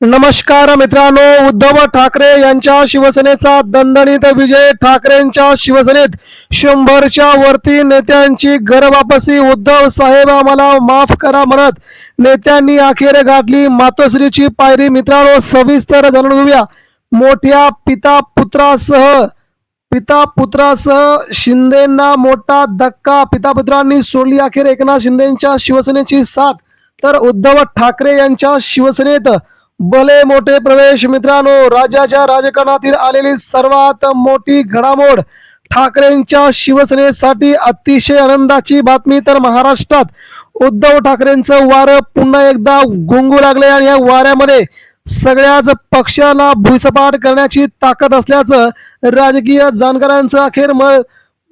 नमस्कार मित्रांनो उद्धव ठाकरे यांच्या शिवसेनेचा दणदणीत विजय. ठाकरेंच्या शिवसेनेत शंभरच्या वरती नेत्यांची घरवापसी. उद्धव साहेब आम्हाला माफ करा म्हणत नेत्यांनी अखेर गाठली मातोश्रीची पायरी. मित्रांनो सविस्तर जाणून घेऊया. मोठ्या पिता पुत्रासह पिता पुत्रासह शिंदेना मोठा धक्का. पिता पुत्रांनी सोडली अखेर एकनाथ शिंदेच्या शिवसेनेची साथ. तर उद्धव ठाकरे यांच्या शिवसेनेत भले मोठे प्रवेश मित्रांनो राज्याच्या राजकारणातील आलेली सर्वात मोठी घडामोड ठाकरेंच्या शिवसेनेसाठी अतिशय आनंदाची बातमी तर महाराष्ट्रात. उद्धव ठाकरेंचं वारं पुन्हा एकदा गुंगू लागले आणि या वाऱ्यामध्ये सगळ्याच पक्षाला भुईसपाट करण्याची ताकद असल्याचं राजकीय जाणकारांचं अखेर मग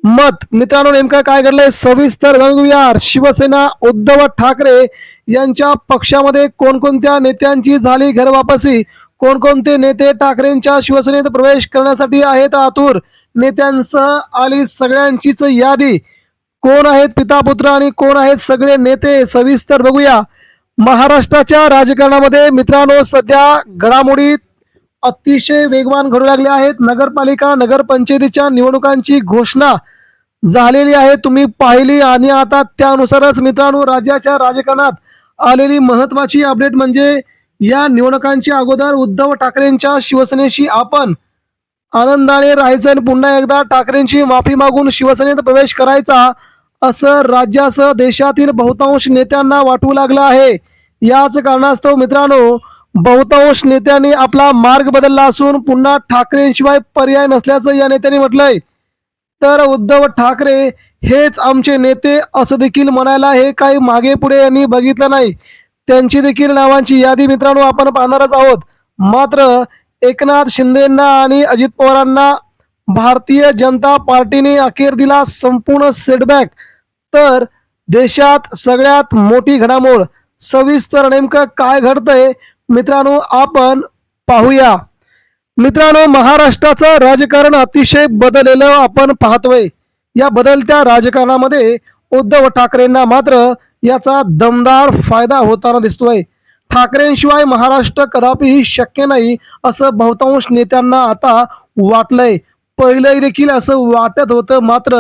मत. मित्रांनो नेमकं काय घडलंय? सविस्तर जाणून घेऊया. शिवसेना उद्धव ठाकरे यांच्या पक्षामध्ये कोणकोणत्या नेत्यांची झाली घरवापसी? कोणकोणते नेते ठाकरेंच्या शिवसेनेत प्रवेश करण्यासाठी आहेत आतुर? नेत्यांसह आली सगळ्यांचीच यादी. कोण आहेत पिता पुत्र आणि कोण आहेत सगळे नेते? सविस्तर बघूया. महाराष्ट्राच्या राजकारणामध्ये मित्रांनो सध्या घडामोडी अतिशय वेगवान घडू लागले आहेत. नगरपालिका नगरपंचायतीच्या निवडणुकांची घोषणा झालेली आहे. तुम्ही पाहिली आणि आता त्यानुसारच मित्रांनो राज्याच्या राजकारणात आलेली महत्वाची अपडेट म्हणजे या निवडणुकांच्या अगोदर उद्धव ठाकरेंच्या शिवसेनेशी आपण आनंदाने राहायचं आणि पुन्हा एकदा ठाकरेंची माफी मागून शिवसेनेत प्रवेश करायचा असं राज्यासह देशातील बहुतांश नेत्यांना वाटू लागलं आहे. याच कारणास्तव मित्रांनो बहुतांश नेत्यांनी आपला मार्ग बदलला असून पुन्हा ठाकरेंशिवाय पर्याय नसल्याचं या नेत्यांनी म्हटलंय. तर उद्धव ठाकरे हेच आमचे नेते असं देखील म्हणायला हे काही मागे पुढे यांनी बघितलं नाही. त्यांची देखील नावांची यादी मित्रांनो आपण पाहणारच आहोत. मात्र एकनाथ शिंदेना आणि अजित पवारांना भारतीय जनता पार्टीने अखेर दिला संपूर्ण सेटबॅक तर देशात सगळ्यात मोठी घडामोड. सविस्तर नेमकं काय घडतंय? मित्रांनो आपण पाहूया. मित्रांनो महाराष्ट्राचं राजकारण अतिशय बदललेलं आपण पाहतोय. या बदलत्या राजकारणामध्ये उद्धव ठाकरेंना मात्र याचा दमदार फायदा होताना दिसतोय. ठाकरेंशिवाय महाराष्ट्र कदापिही शक्य नाही असं बहुतांश नेत्यांना आता वाटलंय. पहिलं देखील असं वाटत होतं. मात्र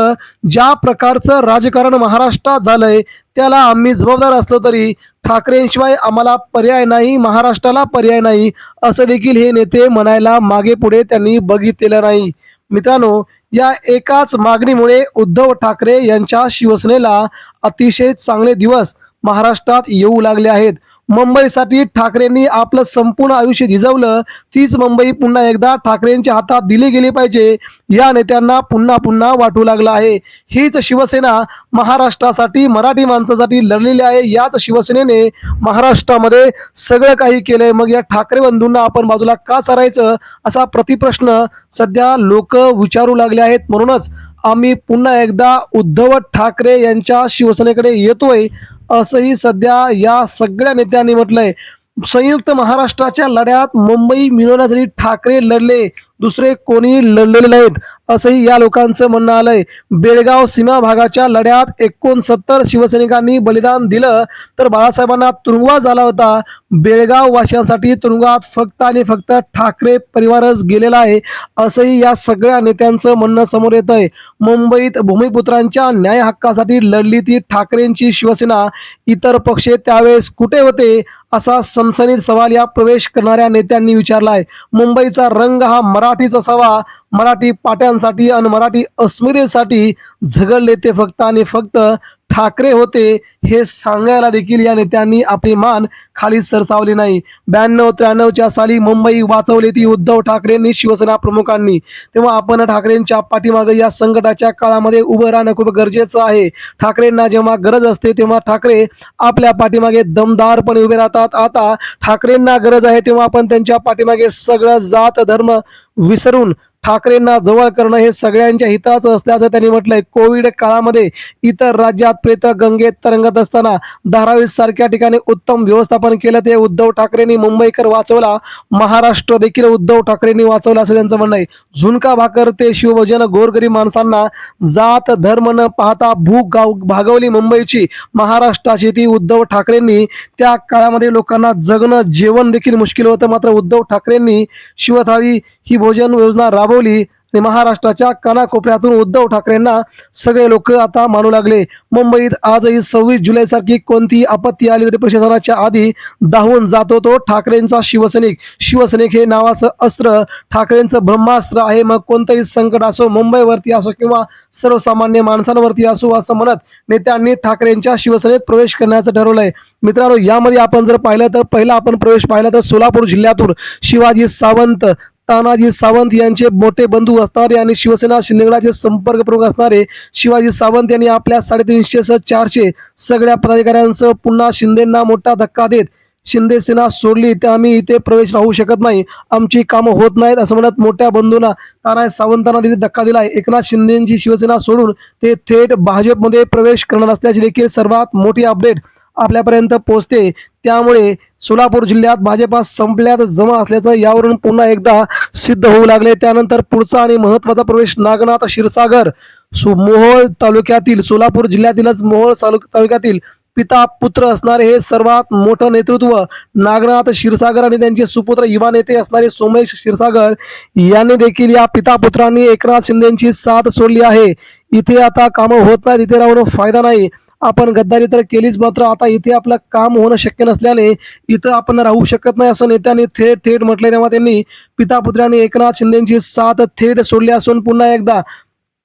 ज्या प्रकारचं राजकारण महाराष्ट्रात झालंय त्याला आम्ही जबाबदार असलो तरी ठाकरेंशिवाय आम्हाला पर्याय नाही महाराष्ट्राला पर्याय नाही असं देखील हे नेते म्हणायला मागे पुढे त्यांनी बघितलेलं नाही. मित्रांनो या एकाच मागणीमुळे उद्धव ठाकरे यांच्या शिवसेनेला अतिशय चांगले दिवस महाराष्ट्रात येऊ लागले आहेत. मुंबईसाठी ठाकरेंनी आपलं संपूर्ण आयुष्य झिजवलं तीच मुंबई पुन्हा एकदा ठाकरेंच्या हातात दिली गेली पाहिजे. या नेत्यांना पुन्हा पुन्हा वाटू लागला आहे. हीच शिवसेना महाराष्ट्रासाठी मराठी माणसासाठी लढलेली आहे. याच शिवसेनेने महाराष्ट्रामध्ये सगळं काही केलंय. मग या ठाकरे बंधूंना आपण बाजूला का सारायचं? असा प्रतिप्रश्न सध्या लोक विचारू लागले आहेत. म्हणूनच आम्ही पुन्हा एकदा उद्धव ठाकरे यांच्या शिवसेनेकडे येतोय. असंही सध्या या सगळ्या नेत्यांनी म्हटलंय. संयुक्त महाराष्ट्राच्या लढ्यात मुंबई मिळवण्यासाठी ठाकरे लढले. दुसरे कोणी लढलेले नाहीत असंही या लोकांचं म्हणणं आलंय. बेळगाव सीमा भागाच्या लढ्यात एकोणसत्तर शिवसैनिकांनी बलिदान दिलं तर बाळासाहेबांना तुरुंगवास झाला होता. बेळगाव वासियांसाठी तुरुंगात फक्त आणि फक्त ठाकरे परिवारच गेलेला आहे असंही या सगळ्या नेत्यांचं म्हणणं समोर येत आहे मुंबईत भूमिपुत्रांच्या न्याय हक्कासाठी लढली ती ठाकरेंची शिवसेना. इतर पक्ष त्यावेळेस कुठे होते? असा सनसनीत सवाल या प्रवेश करणाऱ्या नेत्यांनी विचारलाय. मुंबईचा रंग हा मराठीच असावा मराठी पाट्यांसाठी आणि मराठी अस्मितेसाठी झगडले ते फक्त आणि फक्त ठाकरे होते हे सांगायला देखील या नेत्यांनी आपली मान खाली सरसावली नाही. ब्याण्णव त्र्याण्णवच्या साली मुंबई वाचवली ती उद्धव ठाकरेंनी शिवसेना प्रमुखांनी. तेव्हा आपण ठाकरेंच्या पाठीमागे या संकटाच्या काळामध्ये उभं राहणं खूप गरजेचं आहे. ठाकरेंना जेव्हा गरज असते तेव्हा ठाकरे आपल्या पाठीमागे दमदारपणे उभे राहतात. आता ठाकरेंना गरज आहे तेव्हा आपण त्यांच्या पाठीमागे सगळं जात धर्म विसरून ठाकरेंना जवळ करणं हे सगळ्यांच्या हिताचं असल्याचं त्यांनी म्हटलंय. कोविड काळामध्ये इतर राज्यात प्रेत गंगेत तरंगत असताना धारावी सारख्या ठिकाणी उत्तम व्यवस्थापन केलं ते उद्धव ठाकरेंनी मुंबईकर वाचवला. महाराष्ट्र देखील उद्धव ठाकरेंनी वाचवला असं त्यांचं म्हणणं आहे. झुणका भाकर ते शिवभोजन गोरगरीब माणसांना जात धर्म न पाहता भूक गाव भागवली मुंबईची महाराष्ट्राची ती उद्धव ठाकरेंनी. त्या काळामध्ये लोकांना जगणं जेवण देखील मुश्किल होतं. मात्र उद्धव ठाकरेंनी शिवथाळी ही भोजन योजना राबवली आणि महाराष्ट्राच्या कानाकोपऱ्यातून उद्धव ठाकरेंना सगळे लोक आता मानू लागले. मुंबईत आजही सव्वीस जुलै सारखी कोणतीही आपत्ती आली तरी प्रशासनाच्या आधी धावून जातो तो ठाकरेंचा शिवसैनिक. शिवसैनिक हे नावाचं अस्त्र ठाकरेंचं ब्रह्मास्त्र आहे. मग कोणतंही संकट असो मुंबईवरती असो किंवा सर्वसामान्य माणसांवरती असो असं म्हणत नेत्यांनी ठाकरेंच्या शिवसेनेत प्रवेश करण्याचं ठरवलंय. मित्रांनो यामध्ये आपण जर पाहिलं तर पहिला आपण प्रवेश पाहिला तर सोलापूर जिल्ह्यातून शिवाजी सावंत तानाजी सावंत यांचे मोठे बंधू असणारे आणि शिवसेना शिंदेगडाचे संपर्क प्रमुख असणारे शिवाजी सावंत यांनी आपल्या साडेतीनशे सह चारशे सगळ्या पदाधिकाऱ्यांसह पुन्हा शिंदेना मोठा धक्का देत शिंदे सेना सोडली. तर आम्ही इथे प्रवेश राहू शकत नाही. आमची कामं होत नाहीत असं म्हणत मोठ्या बंधूंना तानाजी सावंतांना देखील धक्का दिलाय एकनाथ शिंदेची शिवसेना सोडून ते थेट भाजपमध्ये प्रवेश करणार असल्याची देखील सर्वात मोठी अपडेट आपल्यापर्यंत पोहोचते. त्यामुळे सोलापूर जिल्ह्यात भाजपा संपल्यात जमा असल्याचं यावरून पुन्हा एकदा सिद्ध होऊ लागले. त्यानंतर पुढचा आणि महत्त्वाचा प्रवेश नागनाथ क्षीरसागर सु- मोहोळ तालुक्यातील सोलापूर जिल्ह्यातीलच मोहोळ तालुक- तालुक्यातील पिता पुत्र असणारे हे सर्वात मोठं नेतृत्व नागनाथ क्षीरसागर आणि त्यांचे सुपुत्र युवा नेते असणारे सोमेश क्षीरसागर यांनी देखील या पिता पुत्रांनी एकनाथ शिंदेची साथ सोडली आहे. इथे आता कामं होत नाहीत इथे राहून फायदा नाही. आपण गद्दारी तर केलीच मात्र आता इथे आपलं काम होणं शक्य नसल्याने इथं आपण राहू शकत नाही असं नेत्यांनी थेट थेट म्हटले तेव्हा त्यांनी पिता पुत्रांनी एकनाथ शिंदेची साथ थेट सोडली असून पुन्हा एकदा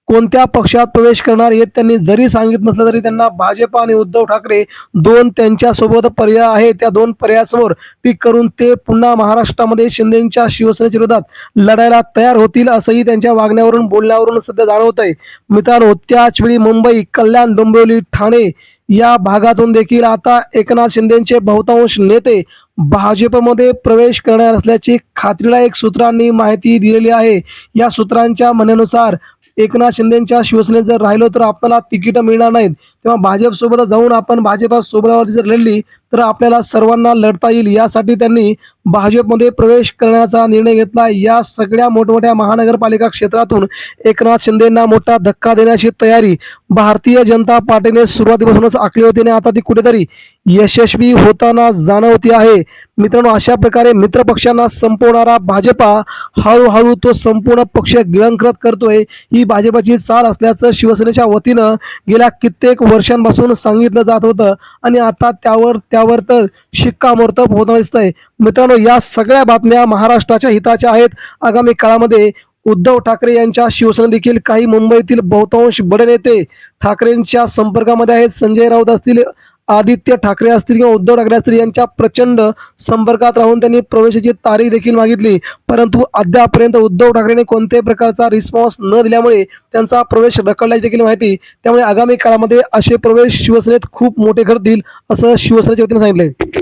कोणत्या पक्षात प्रवेश करणार हे त्यांनी जरी सांगित नसलं तरी त्यांना भाजप आणि उद्धव ठाकरे दोन त्यांच्यासोबत पर्याय आहे त्या दोन पर्यायासमोर पीक करून ते पुन्हा महाराष्ट्रामध्ये शिंदेच्या शिवसेनेच्या विरोधात लढायला तयार होतील असंही त्यांच्या वागण्यावरून बोलण्यावरून सध्या जाणवत आहे मित्रांनो त्याच वेळी मुंबई कल्याण डोंबिवली ठाणे या भागातून देखील आता एकनाथ शिंदेचे बहुतांश नेते भाजपमध्ये प्रवेश करणार असल्याची खात्रीलायक सूत्रांनी माहिती दिलेली आहे. या सूत्रांच्या म्हणण्यानुसार एकनाथ शिंदेच्या शिवसेनेत जर राहिलो तर आपल्याला तिकीट मिळणार नाहीत. तेव्हा भाजपसोबत जाऊन आपण भाजपा सोबत जर लढली तर आपल्याला सर्वांना लढता येईल. यासाठी त्यांनी भाजपमध्ये प्रवेश करण्याचा निर्णय घेतला. या सगळ्या मोठमोठ्या महानगरपालिका क्षेत्रातून एकनाथ शिंदेंना मोठा धक्का देण्याची तयारी भारतीय जनता पार्टीने सुरुवातीपासूनच आखली होती आणि आता ती कुठेतरी यशस्वी होताना जाणवती आहे. मित्रांनो अशा प्रकारे मित्रपक्षांना संपवणारा भाजपा हळूहळू तो संपूर्ण पक्ष गिळंकृत करतोय. ही भाजपाची चाल असल्याचं शिवसेनेच्या वतीनं गेल्या कित्येक वर्षांपासून सांगितलं जात होतं आणि आता त्यावर त्यावर तर शिक्कामोर्तब होत दिसतंय. मित्रांनो या सगळ्या बातम्या महाराष्ट्राच्या हिताच्या आहेत. आगामी काळामध्ये उद्धव ठाकरे यांच्या शिवसेना देखील काही मुंबईतील बहुतांश बडे नेते ठाकरेंच्या संपर्कामध्ये आहेत. संजय राऊत असतील आदित्य ठाकरे असतील किंवा उद्धव ठाकरे असतील यांच्या प्रचंड संपर्कात राहून त्यांनी प्रवेशाची तारीख देखील मागितली. परंतु अद्यापर्यंत उद्धव ठाकरेने कोणत्याही प्रकारचा रिस्पॉन्स न दिल्यामुळे त्यांचा प्रवेश रखडल्याची देखील माहिती त्यामुळे आगामी काळामध्ये असे प्रवेश शिवसेनेत खूप मोठे घडतील असं शिवसेनेच्या वतीने सांगितले